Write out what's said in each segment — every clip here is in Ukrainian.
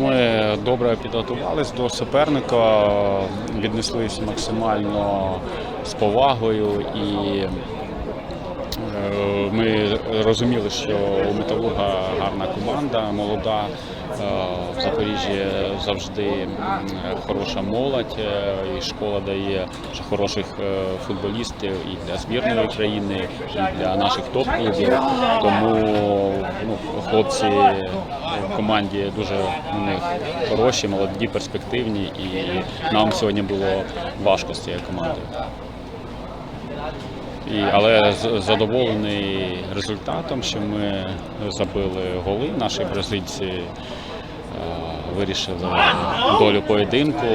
ми добре підготувалися до суперника, віднеслися максимально з повагою і е, ми розуміли, що у Металурга команда, молода. Е, В Запоріжжі завжди хороша молодь, е, і школа дає хороших е, футболістів і для збірної України, і для наших топ-клубів. Тому ну, хлопці в команді дуже у них хороші, молоді, перспективні, і нам сьогодні було важко з цією командою. І, але задоволений результатом, що ми забили голи. Наші бразильці е, вирішили долю поєдинку.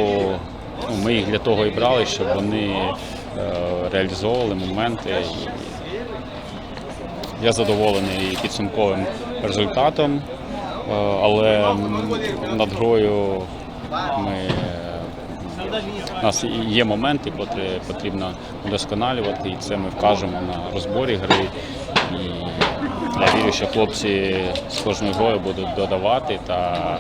Ну, Ми їх для того і брали, щоб вони е, реалізовували моменти. Я задоволений підсумковим результатом, е, але над грою ми у нас є моменти, котрі потрібно удосконалювати, і це ми вкажемо на розборі гри. І я вірю, що хлопці з кожною грою будуть додавати та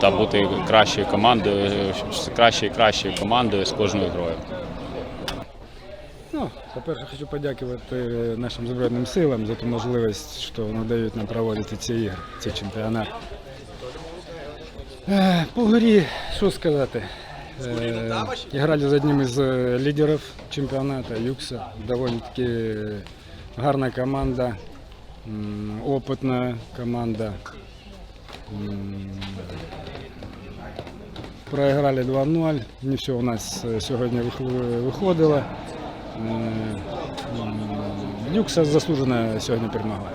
та бути кращою командою, кращою і кращою командою з кожною грою. Ну, по-перше, хочу подякувати нашим Збройним силам за ту можливість, що надають нам проводити ці ігри, цей чемпіонат. Е, По грі, що сказати? Е, Грали з одним із е, лідерів чемпіонату Юкса. Доволі таки гарна команда, м, опитна команда. М, Проіграли 2-0. Не все у нас е, сьогодні вих- виходило. Е, м, Юкса заслужено сьогодні перемогла.